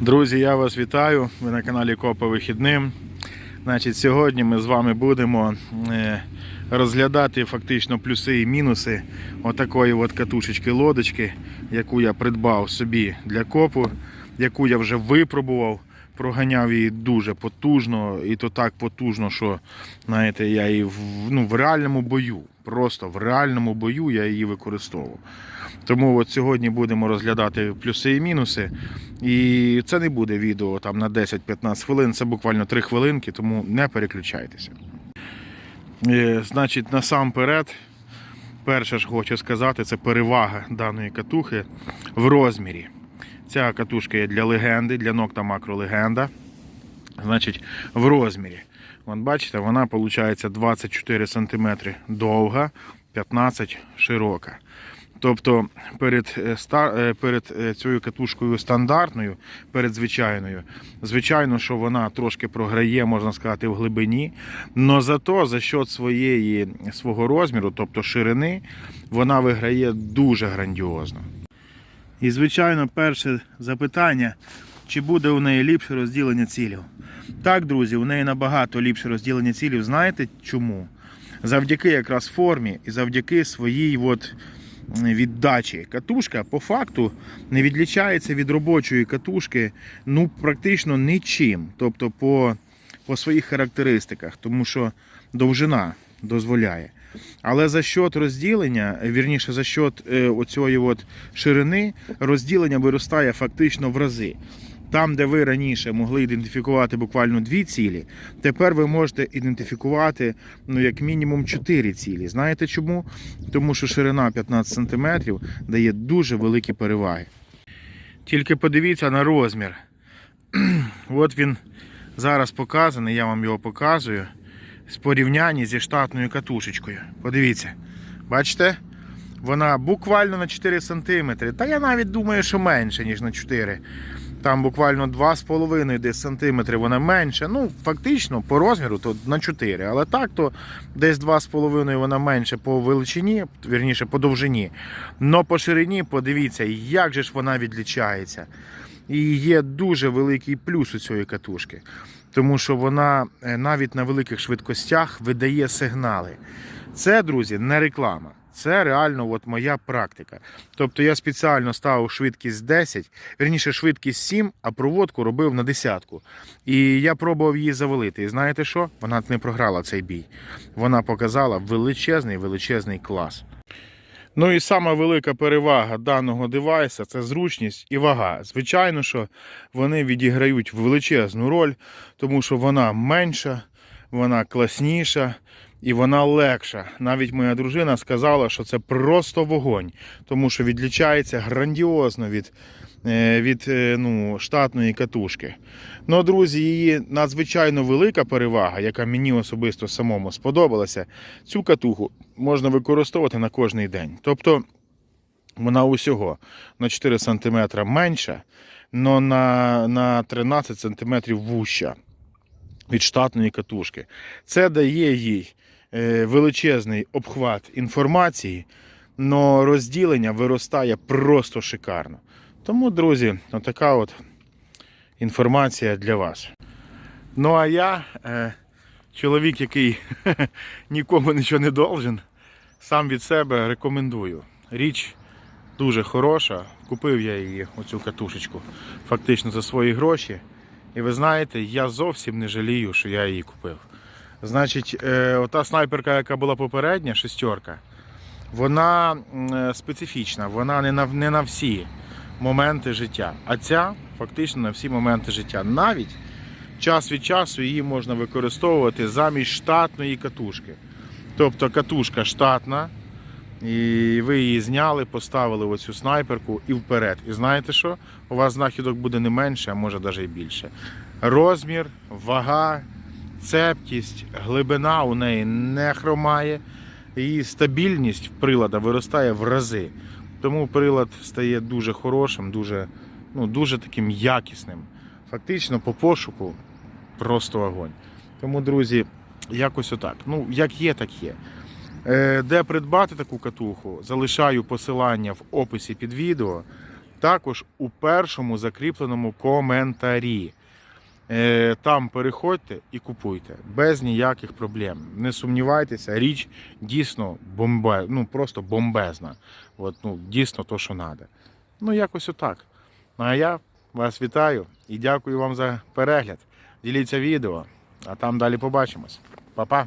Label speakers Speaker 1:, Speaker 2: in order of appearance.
Speaker 1: Друзі, я вас вітаю. Ви на каналі Копа Вихідним. Значить, сьогодні ми з вами будемо е, розглядати фактично плюси і мінуси отакої от катушечки лодочки, яку я придбав собі для копу, яку я вже випробував. Проганяв її дуже потужно, і то так потужно, що знаєте, я її в, ну, в реальному бою, просто в реальному бою я її використовував. Тому от сьогодні будемо розглядати плюси і мінуси. І це не буде відео там на 10-15 хвилин, це буквально 3 хвилинки, тому не переключайтеся. Е, Значить, насамперед, перше ж хочу сказати, це перевага даної катухи в розмірі. Ця катушка є для легенди, для нокта макролегенда. Значить, в розмірі. Вон, бачите, вона виходить 24 см довга, 15 широка. Тобто перед, е, ста- е, перед е, цією катушкою стандартною, перед звичайною, звичайно, що вона трошки програє, можна сказати, в глибині. але зато за счет своєї, свого розміру, тобто ширини, вона виграє дуже грандіозно. І, звичайно, перше запитання, чи буде у неї ліпше розділення цілів. Так, друзі, у неї набагато ліпше розділення цілів. Знаєте чому? Завдяки якраз формі і завдяки своїй от віддачі. Катушка по факту не відлічається від робочої катушки ну практично нічим. Тобто по, по своїх характеристиках, тому що довжина дозволяє. Але за счет розділення, вірніше, за счет е, оцієї от ширини, розділення виростає фактично в рази. Там, де ви раніше могли ідентифікувати буквально дві цілі, тепер ви можете ідентифікувати ну, як мінімум чотири цілі. Знаєте чому? Тому що ширина 15 см дає дуже великі переваги. Тільки подивіться на розмір. От він зараз показаний, я вам його показую. З порівнянні зі штатною катушечкою. Подивіться, бачите? Вона буквально на 4 см. Та я навіть думаю, що менше, ніж на 4 там буквально 2,5 десь сантиметри вона менше. Ну, фактично, по розміру то на 4. Але так, то десь 2,5 вона менше по величині, вірніше по довжині. Но по ширині, подивіться, як же ж вона відлічається. І є дуже великий плюс у цієї катушки. Тому що вона е, навіть на великих швидкостях видає сигнали. Це, друзі, не реклама. Це реально от моя практика. Тобто я спеціально ставив швидкість 10, верніше швидкість 7, а проводку робив на десятку. І я пробував її завалити. І знаєте що? Вона не програла цей бій. Вона показала величезний величезний клас. Ну і сама велика перевага даного девайса це зручність і вага. Звичайно, що вони відіграють величезну роль, тому що вона менша, вона класніша і вона легша. Навіть моя дружина сказала, що це просто вогонь, тому що відлічається грандіозно від, від е, ну, штатної катушки. Ну, друзі, її надзвичайно велика перевага, яка мені особисто самому сподобалася. Цю катуху можна використовувати на кожний день. Тобто вона усього на 4 см менша, але на, на 13 см вуща від штатної катушки. Це дає їй е, величезний обхват інформації, але розділення виростає просто шикарно. Тому, друзі, така от інформація для вас. Ну а я, е, чоловік, який нікому нічого не должен, сам від себе рекомендую. Річ дуже хороша. Купив я її, оцю катушечку, фактично за свої гроші. І ви знаєте, я зовсім не жалію, що я її купив. Значить, е, ота снайперка, яка була попередня, шестерка, вона е, специфічна, вона не на, не на всі моменти життя. А ця фактично на всі моменти життя. Навіть час від часу її можна використовувати замість штатної катушки. Тобто катушка штатна, і ви її зняли, поставили оцю снайперку і вперед. І знаєте що? У вас знахідок буде не менше, а може навіть і більше. Розмір, вага, цептість, глибина у неї не хромає. Її стабільність прилада виростає в рази. Тому прилад стає дуже хорошим, дуже, ну, дуже таким якісним. Фактично по пошуку просто огонь. Тому, друзі, якось отак. Ну, як є, так є. Е, Де придбати таку катуху, залишаю посилання в описі під відео. також у першому закріпленому коментарі. Е, Там переходьте і купуйте без ніяких проблем. Не сумнівайтеся, річ дійсно бомбе, ну просто бомбезна. От, ну, дійсно то, що треба. Ну, якось отак. Ну а я вас вітаю і дякую вам за перегляд. Діліться відео, а там далі побачимось. Па-па!